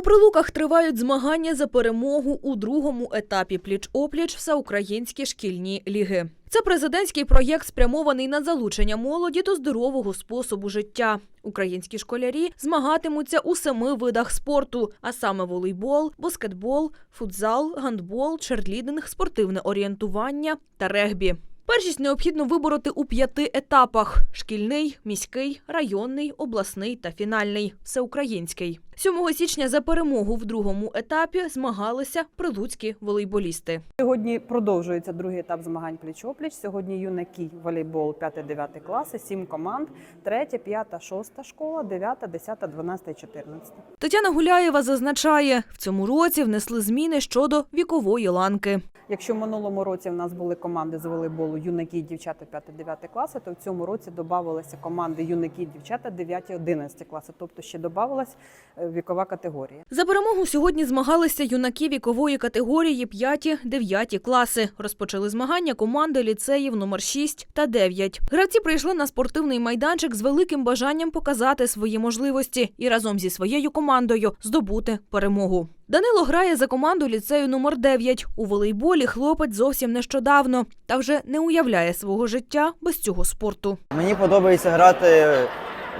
У прилуках тривають змагання за перемогу у другому етапі пліч-опліч всеукраїнські шкільні ліги. Це президентський проєкт, спрямований на залучення молоді до здорового способу життя. Українські школярі змагатимуться у семи видах спорту, а саме волейбол, баскетбол, футзал, гандбол, черлідинг, спортивне орієнтування та регбі. Першість необхідно вибороти у п'яти етапах: шкільний, міський, районний, обласний та фінальний всеукраїнський. 7 січня за перемогу в другому етапі змагалися прилуцькі волейболісти. Сьогодні продовжується другий етап змагань пліч-опліч. Сьогодні юнаки волейбол 5-9 класи, 7 команд, 3, 5, 6 школа, 9, 10, 12, 14. Тетяна Гуляєва зазначає, в цьому році внесли зміни щодо вікової ланки. Якщо в минулому році в нас були команди з волейболу юнаки і дівчата 5-9 класи, то в цьому році додавалися команди юнаки і дівчата 9-11 класи, тобто ще додавалась е, вікова категорія. За перемогу сьогодні змагалися юнаки вікової категорії 5-9 класи. Розпочали змагання команди ліцеїв номер 6 та 9. Гравці прийшли на спортивний майданчик з великим бажанням показати свої можливості і разом зі своєю командою здобути перемогу. Данило грає за команду ліцею номер 9. У волейболі хлопець зовсім нещодавно та вже не уявляє свого життя без цього спорту. Мені подобається грати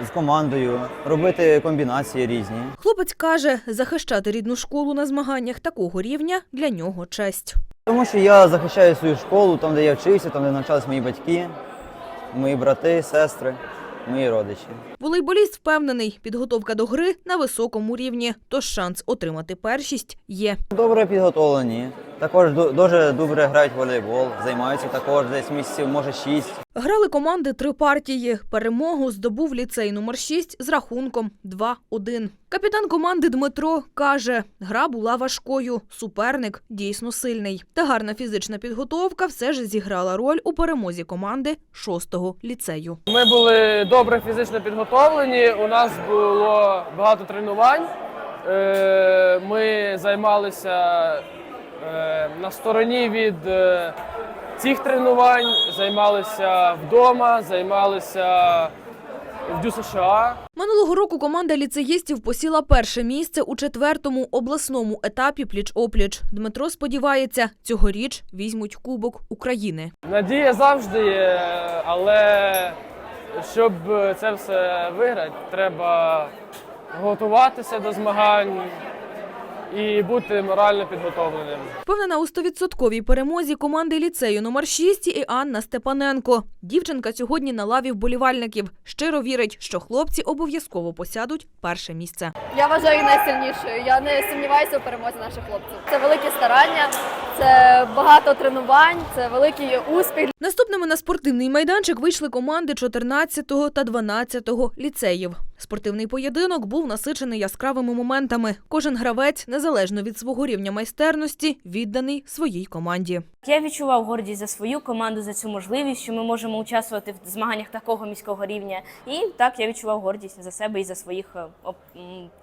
з командою, робити комбінації різні. Хлопець каже, захищати рідну школу на змаганнях такого рівня для нього честь. Тому що я захищаю свою школу, там, де я вчився, там, де навчались мої батьки, мої брати, сестри, мої родичі. Волейболіст впевнений, підготовка до гри на високому рівні, тож шанс отримати першість є. Добре підготовлені. Також дуже добре грають в волейбол, займаються також десь місяців, може шість. Грали команди три партії. Перемогу здобув ліцей номер 6 з рахунком 2-1. Капітан команди Дмитро каже, гра була важкою, суперник дійсно сильний. Та гарна фізична підготовка все ж зіграла роль у перемозі команди 6-го ліцею. Ми були добре фізично підготовлені. У нас було багато тренувань. Е, Ми займалися стороні від е, цих тренувань, займалися вдома, займалися в Дю США. Минулого року команда ліцеїстів посіла перше місце у четвертому обласному етапі пліч-опліч. Дмитро сподівається, цьогоріч візьмуть Кубок України. Надія завжди є, але щоб це все виграти, треба готуватися до змагань і бути морально підготовленим. Впевнена у стовідсотковій перемозі команди ліцею номер 6 і Анна Степаненко. Дівчинка сьогодні на лаві вболівальників. Щиро вірить, що хлопці обов'язково посядуть перше місце. Я вважаю її найсильнішою. Я не сумніваюся у перемозі наших хлопців. Це великі старання, це багато тренувань, це великий успіх. Наступними на спортивний майданчик вийшли команди 14 та 12 ліцеїв. Спортивний поєдинок був насичений яскравими моментами. Кожен гравець, незалежно від свого рівня майстерності, відданий своїй команді. Я відчував гордість за свою команду, за цю можливість, що ми можемо участвувати в змаганнях такого міського рівня. І так я відчував гордість за себе і за своїх е,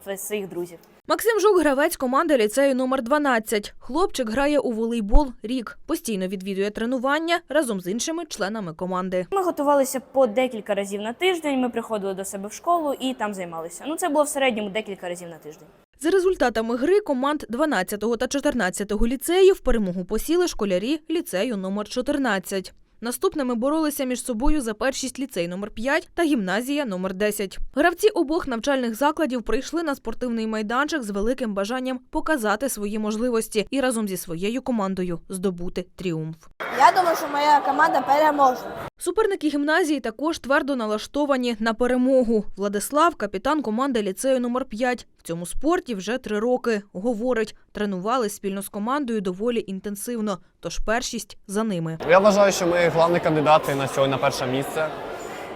м, своїх друзів. Максим Жук – гравець команди ліцею номер 12. Хлопчик грає у волейбол рік. Постійно відвідує тренування разом з іншими членами команди. Ми готувалися по декілька разів на тиждень. Ми приходили до себе в школу і там займалися. Ну це було в середньому декілька разів на тиждень. За результатами гри команд 12 та 14 ліцеїв перемогу посіли школярі ліцею номер 14. Наступними боролися між собою за першість ліцей номер 5 та гімназія номер 10. Гравці обох навчальних закладів прийшли на спортивний майданчик з великим бажанням показати свої можливості і разом зі своєю командою здобути тріумф. Я думаю, що моя команда переможе. Суперники гімназії також твердо налаштовані на перемогу. Владислав, капітан команди ліцею номер 5 В цьому спорті вже три роки. Говорить, тренували спільно з командою доволі інтенсивно, тож першість за ними. Я вважаю, що ми головні кандидати на сьогодні на перше місце.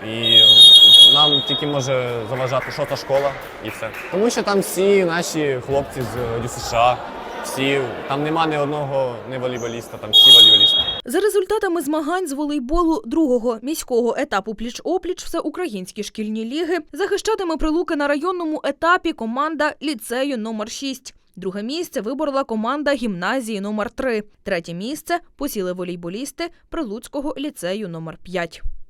І нам тільки може заважати шоста школа і все. Тому що там всі наші хлопці з ДЮСШ, всі, там нема ні одного не волейболіста, там всі волейболісти. За результатами змагань з волейболу другого міського етапу пліч-опліч всеукраїнські шкільні ліги захищатиме прилуки на районному етапі команда ліцею номер 6 Друге місце виборола команда гімназії номер 3 Третє місце посіли волейболісти Прилуцького ліцею номер 5